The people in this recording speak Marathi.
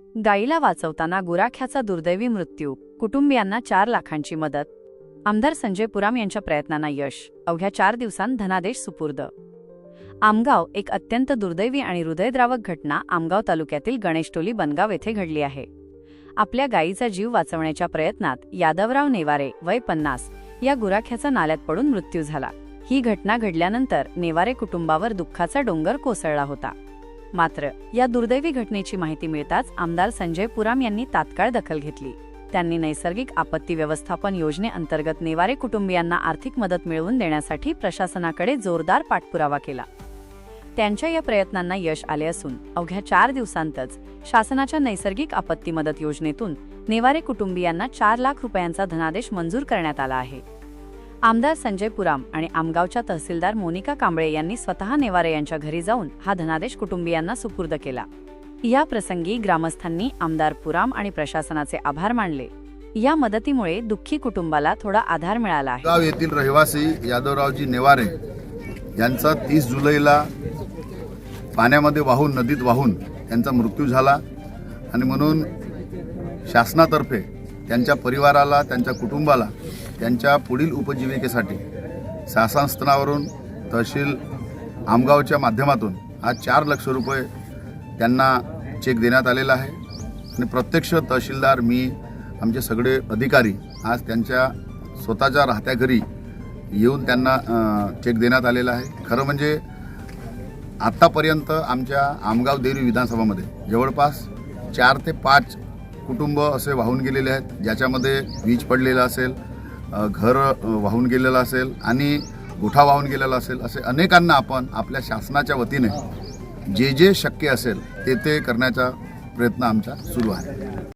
गाईला वाचवताना गुराख्याचा दुर्दैवी मृत्यू कुटुंबियांना चार लाखांची मदत. आमदार संजय पुराम यांच्या प्रयत्नांना यश. अवघ्या चार दिवसांत धनादेश सुपूर्द. आमगाव एक अत्यंत दुर्दैवी आणि हृदयद्रावक घटना आमगाव तालुक्यातील गणेशटोली बनगाव येथे घडली आहे. आपल्या गायीचा जीव वाचवण्याच्या प्रयत्नात यादवराव नेवारे वय पन्नास या गुराख्याचा नाल्यात पडून मृत्यू झाला. ही घटना घडल्यानंतर नेवारे कुटुंबावर दुःखाचा डोंगर कोसळला होता. मात्र या दुर्दैवी घटनेची माहिती मिळताच आमदार संजय पुराम यांनी तात्काळ दखल घेतली. त्यांनी नैसर्गिक आपत्ती व्यवस्थापन योजनेअंतर्गत नेवारे कुटुंबियांना आर्थिक मदत मिळवून देण्यासाठी प्रशासनाकडे जोरदार पाठपुरावा केला. त्यांच्या या प्रयत्नांना यश आले असून अवघ्या चार दिवसांतच शासनाच्या नैसर्गिक आपत्ती मदत योजनेतून नेवारे कुटुंबियांना चार लाख रुपयांचा धनादेश मंजूर करण्यात आला आहे. आमदार संजय पुराम आणि आमगावच्या तहसीलदार मोनिका कांबळे यांनी स्वतः नेवारे यांच्या घरी जाऊन हा धनादेश कुटुंबियांना सुपूर्द केला. या प्रसंगी ग्रामस्थांनी आमदार पुराम आणि प्रशासनाचे आभार मानले. या मदतीमुळे दुःखी कुटुंबाला थोडा आधार मिळाला आहे. गाव येथील रहिवासी यादवरावजी नेवारे यांचा तीस जुलैला पाण्यामध्ये वाहून नदीत वाहून त्यांचा मृत्यू झाला आणि म्हणून शासनातर्फे त्यांच्या परिवाराला त्यांच्या कुटुंबाला त्यांच्या पुढील उपजीविकेसाठी शासनस्थनावरून तहसील आमगावच्या माध्यमातून आज चार लक्ष रुपये त्यांना चेक देण्यात आलेला आहे. आणि प्रत्यक्ष तहसीलदार मी आमचे सगळे अधिकारी आज त्यांच्या स्वतःच्या राहत्या घरी येऊन त्यांना चेक देण्यात आलेला आहे. खरं म्हणजे आत्तापर्यंत आमच्या आमगाव देवरी विधानसभामध्ये जवळपास चार ते पाच कुटुंब असे वाहून गेलेले आहेत ज्याच्यामध्ये वीज पडलेलं असेल घर वाहून गेलेलं असेल आणि गोठा वाहून गेलेला असेल असे अनेकांना आपण आपल्या शासनाच्या वतीने जे जे शक्य असेल ते ते करण्याचा प्रयत्न आमचा सुरू आहे.